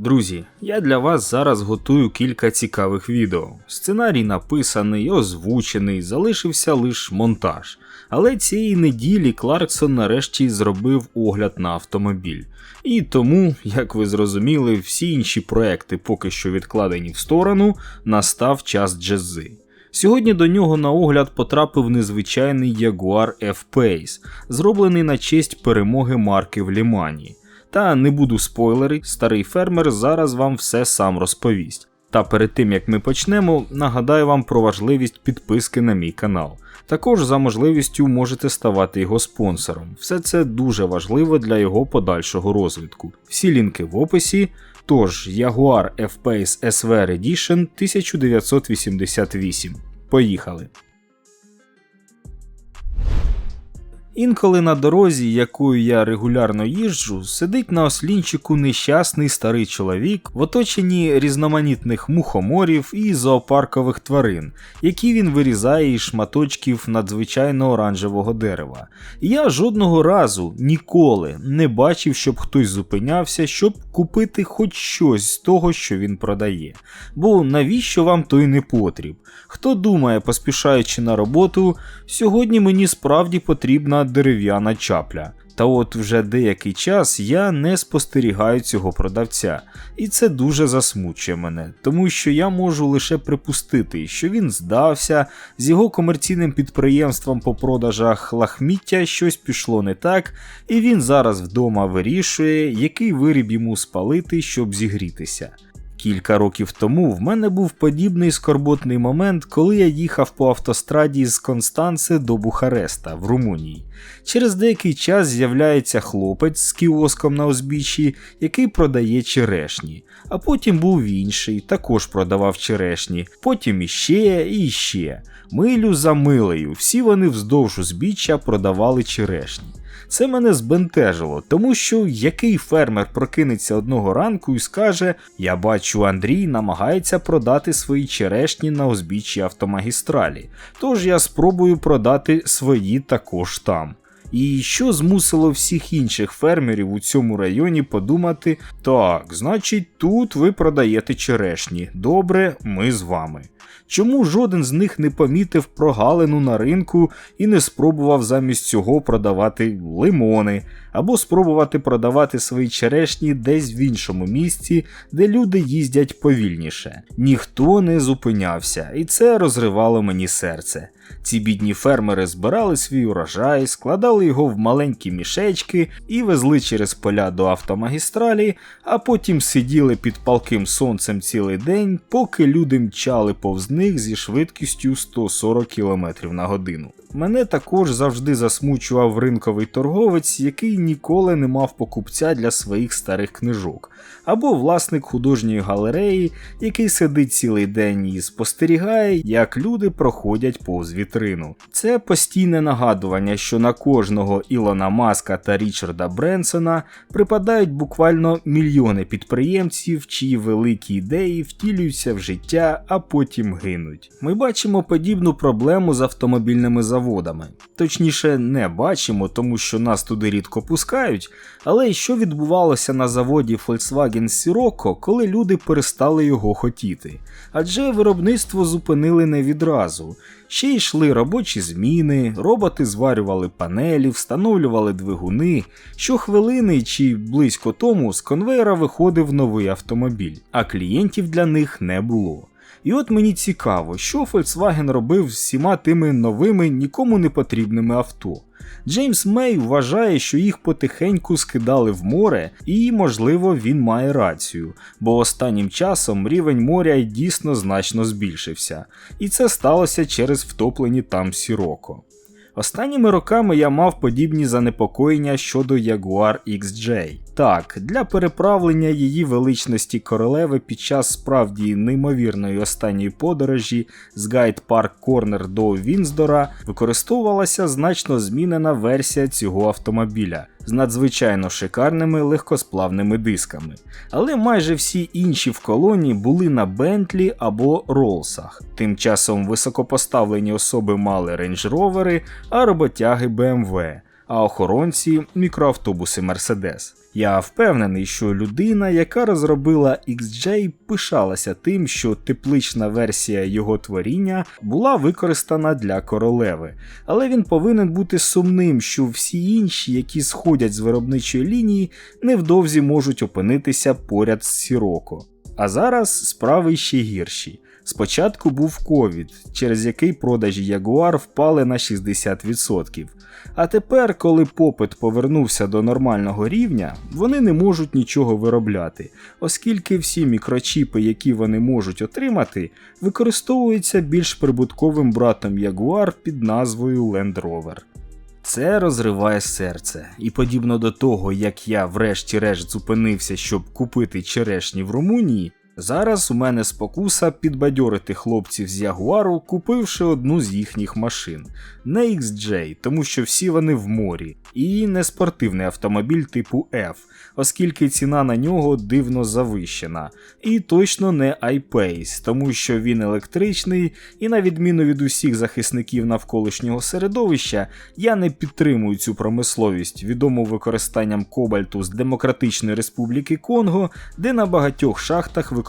Друзі, я для вас зараз готую кілька цікавих відео. Сценарій написаний, озвучений, залишився лише монтаж. Але цієї неділі Кларксон нарешті зробив огляд на автомобіль. І тому, як ви зрозуміли, всі інші проекти поки що відкладені в сторону, настав час джези. Сьогодні до нього на огляд потрапив незвичайний Jaguar F-Pace, зроблений на честь перемоги марки в Лімані. Та не буду спойлери, старий фермер зараз вам все сам розповість. Та перед тим як ми почнемо, нагадаю вам про важливість підписки на мій канал. Також за можливістю можете ставати його спонсором. Все це дуже важливо для його подальшого розвитку. Всі лінки в описі. Тож, Jaguar F-Pace SVR Edition 1988. Поїхали! Інколи на дорозі, якою я регулярно їжджу, сидить на ослінчику нещасний старий чоловік в оточенні різноманітних мухоморів і зоопаркових тварин, які він вирізає із шматочків надзвичайно оранжевого дерева. Я жодного разу ніколи не бачив, щоб хтось зупинявся, щоб купити хоч щось з того, що він продає. Бо навіщо вам той не потріб? Хто думає, поспішаючи на роботу, сьогодні мені справді потрібна дерев'яна чапля. Та от вже деякий час я не спостерігаю цього продавця, і це дуже засмучує мене, тому що я можу лише припустити, що він здався, з його комерційним підприємством по продажах лахміття щось пішло не так, і він зараз вдома вирішує, який виріб йому спалити, щоб зігрітися. Кілька років тому в мене був подібний скорботний момент, коли я їхав по автостраді з Констанци до Бухареста в Румунії. Через деякий час з'являється хлопець з кіоском на узбіччі, який продає черешні. А потім був інший, також продавав черешні, потім іще і іще. Милю за милею, всі вони вздовж узбіччя продавали черешні. Це мене збентежило, тому що який фермер прокинеться одного ранку і скаже: Я бачу, Андрій намагається продати свої черешні на узбіччі автомагістралі, тож я спробую продати свої також там. І що змусило всіх інших фермерів у цьому районі подумати: так, значить, тут ви продаєте черешні. Добре, ми з вами. Чому жоден з них не помітив прогалину на ринку і не спробував замість цього продавати лимони, або спробувати продавати свої черешні десь в іншому місці, де люди їздять повільніше? Ніхто не зупинявся, і це розривало мені серце. Ці бідні фермери збирали свій урожай, складали його в маленькі мішечки і везли через поля до автомагістралі, а потім сиділи під палким сонцем цілий день, поки люди мчали повз них зі швидкістю 140 км на годину. Мене також завжди засмучував ринковий торговець, який ніколи не мав покупця для своїх старих книжок, або власник художньої галереї, який сидить цілий день і спостерігає, як люди проходять повз вітрину. Це постійне нагадування, що на кожного Ілона Маска та Річарда Бренсона припадають буквально мільйони підприємців, чиї великі ідеї втілюються в життя, а потім гинуть. Ми бачимо подібну проблему з автомобільними заводами. Точніше, не бачимо, тому що нас туди рідко пускають. Але що відбувалося на заводі Volkswagen Sirocco, коли люди перестали його хотіти? Адже виробництво зупинили не відразу. Ще йшли робочі зміни, роботи зварювали панелі, встановлювали двигуни. Щохвилини чи близько тому з конвейера виходив новий автомобіль, а клієнтів для них не було. І от мені цікаво, що Volkswagen робив з всіма тими новими нікому не потрібними авто. Джеймс Мей вважає, що їх потихеньку скидали в море, і, можливо, він має рацію, бо останнім часом рівень моря дійсно значно збільшився, і це сталося через втоплені там сіроко. Останніми роками я мав подібні занепокоєння щодо Jaguar XJ. Так, для переправлення її величності королеви під час справді неймовірної останньої подорожі з Гайд Парк Корнер до Вінздора використовувалася значно змінена версія цього автомобіля з надзвичайно шикарними легкосплавними дисками. Але майже всі інші в колоні були на Бентлі або Ролсах. Тим часом високопоставлені особи мали рейндж-ровери, а роботяги BMW. А охоронці мікроавтобуси Mercedes. Я впевнений, що людина, яка розробила XJ, пишалася тим, що теплична версія його творіння була використана для королеви, але він повинен бути сумним, що всі інші, які сходять з виробничої лінії, невдовзі можуть опинитися поряд з Сіроко. А зараз справи ще гірші. Спочатку був ковід, через який продажі Jaguar впали на 60%. А тепер, коли попит повернувся до нормального рівня, вони не можуть нічого виробляти, оскільки всі мікрочіпи, які вони можуть отримати, використовуються більш прибутковим братом Jaguar під назвою Land Rover. Це розриває серце, і подібно до того, як я врешті-решт зупинився, щоб купити черешні в Румунії, зараз у мене спокуса підбадьорити хлопців з Ягуару, купивши одну з їхніх машин, не XJ, тому що всі вони в морі, і не спортивний автомобіль типу F, оскільки ціна на нього дивно завищена, і точно не iPace, тому що він електричний, і на відміну від усіх захисників навколишнього середовища, я не підтримую цю промисловість, відому використанням кобальту з Демократичної Республіки Конго, де на багатьох шахтах використовується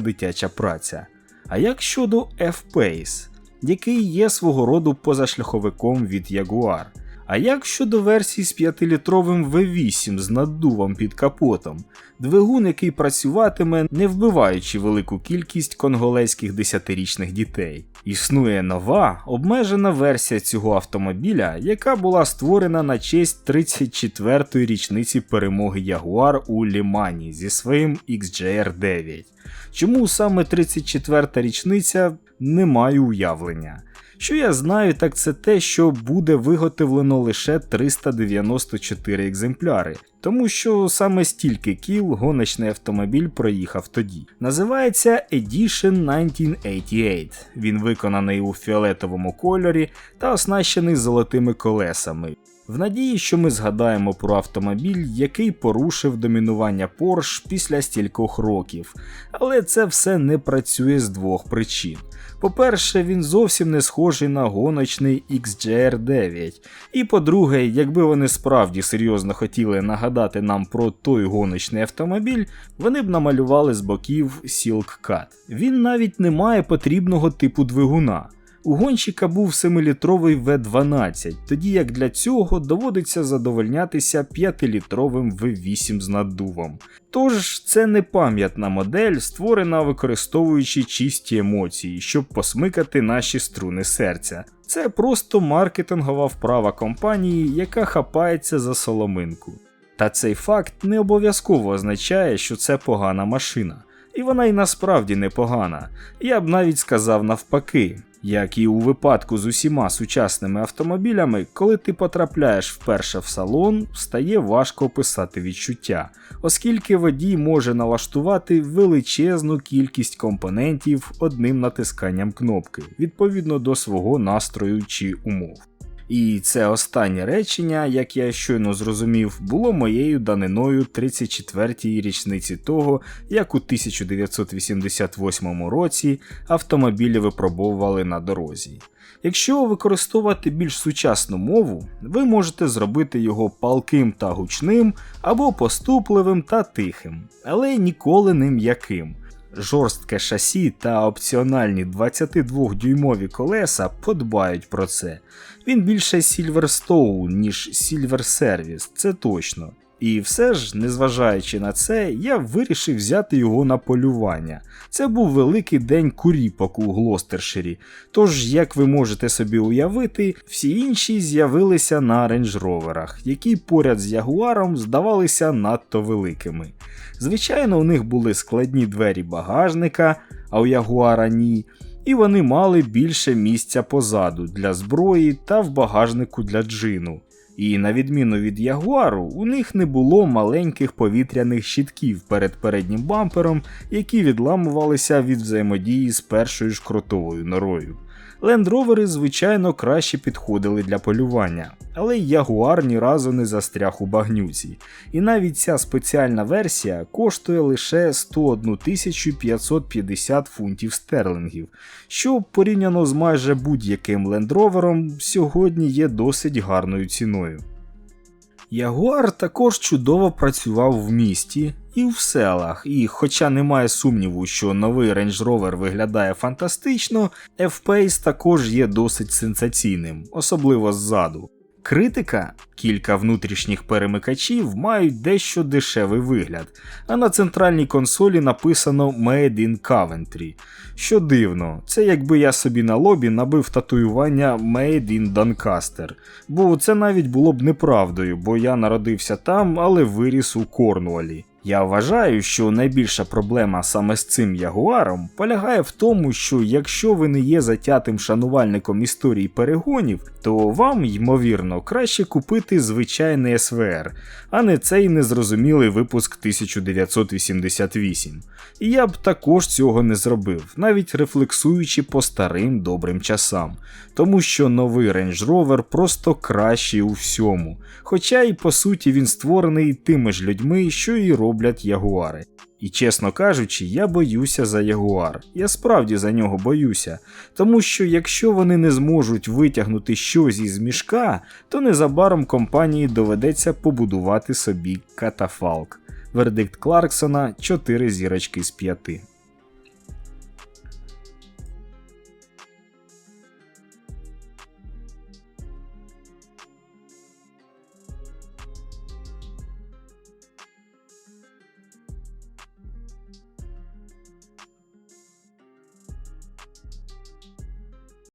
дитяча праця. А як щодо F-Pace, який є свого роду позашляховиком від Jaguar? А як щодо версії з 5-літровим V8 з наддувом під капотом, двигун, який працюватиме, не вбиваючи велику кількість конголезьких 10-річних дітей? Існує нова обмежена версія цього автомобіля, яка була створена на честь 34-ї річниці перемоги Ягуар у Лімані зі своїм XJR9. Чому саме 34-та річниця не маю уявлення. Що я знаю, так це те, що буде виготовлено лише 394 екземпляри, тому що саме стільки кіл гоночний автомобіль проїхав тоді. Називається Edition 1988. Він виконаний у фіолетовому кольорі та оснащений золотими колесами. В надії, що ми згадаємо про автомобіль, який порушив домінування Porsche після стількох років, але це все не працює з двох причин. По-перше, він зовсім не схожий на гоночний XJR9. І по-друге, якби вони справді серйозно хотіли нагадати нам про той гоночний автомобіль, вони б намалювали з боків Silk Cut. Він навіть не має потрібного типу двигуна. У гонщика був 7-літровий V12, тоді як для цього доводиться задовольнятися 5-літровим V8 з наддувом. Тож це не пам'ятна модель, створена використовуючи чисті емоції, щоб посмикати наші струни серця. Це просто маркетингова вправа компанії, яка хапається за соломинку. Та цей факт не обов'язково означає, що це погана машина. І вона й насправді непогана. Я б навіть сказав навпаки. Як і у випадку з усіма сучасними автомобілями, коли ти потрапляєш вперше в салон, стає важко описати відчуття, оскільки водій може налаштувати величезну кількість компонентів одним натисканням кнопки відповідно до свого настрою чи умов. І це останнє речення, як я щойно зрозумів, було моєю даниною 34-й річниці того, як у 1988 році автомобілі випробовували на дорозі. Якщо використовувати більш сучасну мову, ви можете зробити його палким та гучним або поступливим та тихим, але ніколи не м'яким. Жорстке шасі та опціональні 22-дюймові колеса подбають про це. Він більше Silverstone, ніж Silver Service, це точно. І все ж, незважаючи на це, я вирішив взяти його на полювання. Це був великий день куріпок у Глостерширі, тож, як ви можете собі уявити, всі інші з'явилися на рейндж-роверах, які поряд з Ягуаром здавалися надто великими. Звичайно, у них були складні двері багажника, а у Ягуара ні. І вони мали більше місця позаду для зброї та в багажнику для джину. І на відміну від Ягуару, у них не було маленьких повітряних щитків перед переднім бампером, які відламувалися від взаємодії з першою ж крутовою норою. Лендровери, звичайно, краще підходили для полювання, але Ягуар ні разу не застряг у багнюці. І навіть ця спеціальна версія коштує лише 101 550 фунтів стерлингів, що порівняно з майже будь-яким лендровером сьогодні є досить гарною ціною. Ягуар також чудово працював в місті і в селах, і хоча немає сумніву, що новий Range Rover виглядає фантастично, F-Pace також є досить сенсаційним, особливо ззаду. Критика, кілька внутрішніх перемикачів мають дещо дешевий вигляд, а на центральній консолі написано Made in Coventry. Що дивно, це якби я собі на лобі набив татуювання Made in Doncaster, бо це навіть було б неправдою, бо я народився там, але виріс у Корнуолі. Я вважаю, що найбільша проблема саме з цим ягуаром полягає в тому, що якщо ви не є затятим шанувальником історії перегонів, то вам, ймовірно, краще купити звичайний СВР, а не цей незрозумілий випуск 1988. І я б також цього не зробив, навіть рефлексуючи по старим добрим часам, тому що новий Range Rover просто кращий у всьому, хоча й по суті він створений тими ж людьми, що і роблять ягуари. І чесно кажучи, я боюся за Ягуар. Я справді за нього боюся, тому що якщо вони не зможуть витягнути щось із мішка, то незабаром компанії доведеться побудувати собі катафалк. Вердикт Кларксона 4 зірочки з 5.